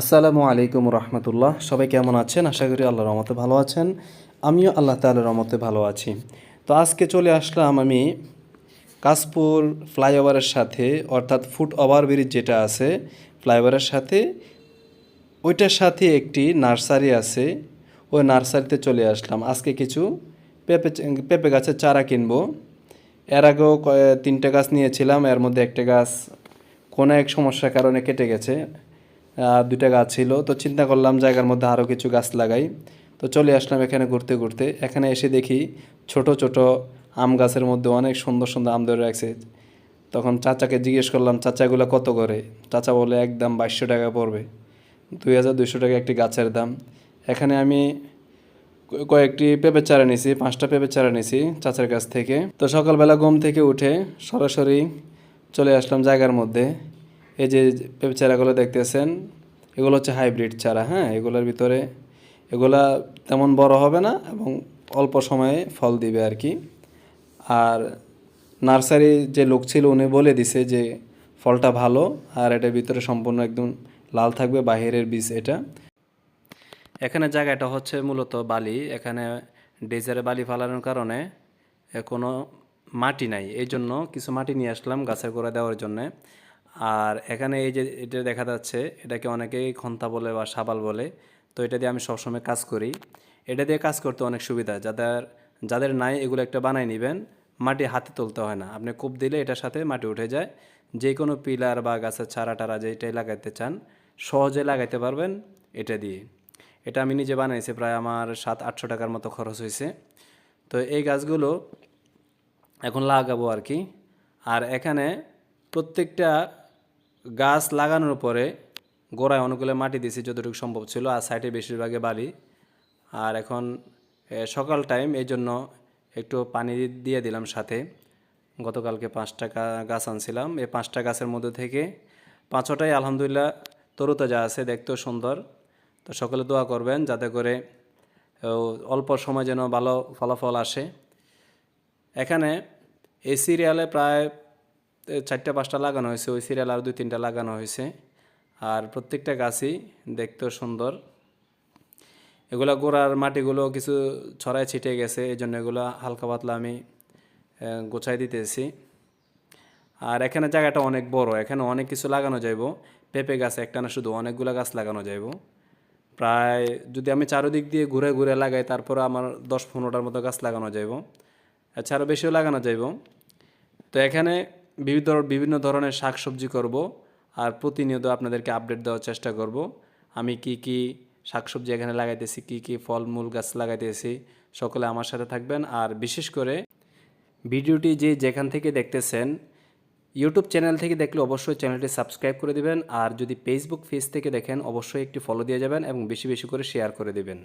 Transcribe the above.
আসসালামু আলাইকুম রহমতুল্লাহ। সবাই কেমন আছেন? আশা করি আল্লাহর রহমতে ভালো আছেন। আমিও আল্লাহ তাআলার রহমতে ভালো আছি। তো আজকে চলে আসলাম আমি কাশপুর ফ্লাইওভারের সাথে, অর্থাৎ ফুট ওভার ব্রিজ যেটা আছে ফ্লাইওভারের সাথে, ওইটার সাথে একটি নার্সারি আছে। ওই নার্সারিতে চলে আসলাম। আজকে কিছু পেঁপে পেঁপে গাছের চারা কিনবো। এর আগেও তিনটে গাছ নিয়েছিলাম। এর মধ্যে একটা গাছ কোনো এক সমস্যার কারণে কেটে গেছে। দুইটা গাছ ছিল। তো চিন্তা করলাম জায়গার মধ্যে আরও কিছু গাছ লাগাই। তো চলে আসলাম এখানে ঘুরতে ঘুরতে। এখানে এসে দেখি ছোট ছোট আম গাছের মধ্যে অনেক সুন্দর সুন্দর আম ধরে রাখছে। তখন চাচাকে জিজ্ঞেস করলাম চাচাগুলো কত করে? চাচা বলে, একদম বাইশশো টাকা পড়বে। দুই হাজার দুইশো টাকা একটি গাছের দাম। এখানে আমি কয়েকটি পেঁপে চারা নিয়েছি পাঁচটা পেঁপে চারা নিয়েছি চাচার কাছ থেকে। তো সকালবেলা ঘুম থেকে উঠে সরাসরি চলে আসলাম জায়গার মধ্যে। এই যে চারাগুলো দেখতেছেন, এগুলো হচ্ছে হাইব্রিড চারা হ্যাঁ? এগুলোর ভিতরে, এগুলা তেমন বড় হবে না এবং অল্প সময়ে ফল দিবে আর কি। আর নার্সারি যে লোক ছিল, উনি বলে দিছে যে ফলটা ভালো আর এটার ভিতরে সম্পূর্ণ একদম লাল থাকবে, বাহিরের বীজ এটা। এখানে জায়গাটা হচ্ছে মূলত বালি, এখানে ডেজারে বালি ফালানোর কারণে কোনো মাটি নাই। এই জন্য কিছু মাটি নিয়ে আসলাম গাছের গোড়া দেওয়ার জন্য। আর এখানে এই যে এটা দেখা যাচ্ছে, এটাকে অনেকেই খন্তা বলে বা সাবাল বলে। তো এটা দিয়ে আমি সবসময় কাজ করি। এটা দিয়ে কাজ করতে অনেক সুবিধা, যাদের যাদের নাই এগুলো একটা বানাই নেবেন, মাটি হাতে তুলতে হয় না। আপনি কূপ দিলে এটার সাথে মাটি উঠে যায়। যে কোনো পিলার বা গাছের চারা টারা যেটাই লাগাইতে চান, সহজে লাগাইতে পারবেন এটা দিয়ে। এটা আমি নিজে বানাইছি, প্রায় আমার সাত, আটশো টাকার মতো খরচ হয়েছে তো এই গাছগুলো এখন লাগাবো আর কি। আর এখানে প্রত্যেকটা গাছ লাগানোর পরে গোড়ায় অনুকূলে মাটি দিয়েছি, যতটুকু সম্ভব ছিল, আর সাইডে বেশিরভাগে বালি। আর এখন সকাল টাইম এই জন্য একটু পানি দিয়ে দিলাম সাথে। গতকালকে পাঁচটা গাছ আনছিলাম। এই পাঁচটা গাছের মধ্যে থেকে পাঁচটাই আলহামদুলিল্লাহ তরুতাজা আছে, দেখতেও সুন্দর। তো সকলে দোয়া করবেন যাতে করে অল্প সময় যেন ভালো ফলাফল আসে। এখানে এই সিরিয়ালে প্রায় চারটা, পাঁচটা লাগানো হয়েছে, ওই সিরিয়াল আর দুই, তিনটা লাগানো হয়েছে। আর প্রত্যেকটা গাছই দেখতেও সুন্দর। এগুলা গোড়ার মাটিগুলো কিছু ছড়ায় ছিটে গেছে, এই জন্য এগুলো হালকা পাতলা আমি গোছাই দিতেছি। আর এখানে জায়গাটা অনেক বড়, এখানে অনেক কিছু লাগানো যাইব। পেঁপে গাছ একটা না শুধু অনেকগুলো গাছ লাগানো যাইব। প্রায় যদি আমি চারোদিক দিয়ে ঘুরে ঘুরে লাগাই, তারপরে আমার দশ পনেরোটার মতো গাছ লাগানো যাইব। এছাড়াও বেশিও লাগানো যাইব। তো এখানে বিভিন্ন বিভিন্ন ধরনের শাক সবজি করব আর প্রতিনিয়ত আপনাদেরকে আপডেট দেওয়ার চেষ্টা করব। আমি কি কি শাকসবজি এখানে লাগাইতেছি, কি কি ফলমূল গাছ লাগাইতেছি, সকলে আমার সাথে থাকবেন। আর বিশেষ করে ভিডিওটি যে যেখান থেকে দেখতেছেন ইউটিউব চ্যানেল থেকে দেখলে অবশ্যই চ্যানেলটি সাবস্ক্রাইব করে দিবেন। আর যদি ফেসবুক পেজ থেকে দেখেন, অবশ্যই একটি ফলো দিয়ে যাবেন এবং বেশি বেশি করে শেয়ার করে দিবেন।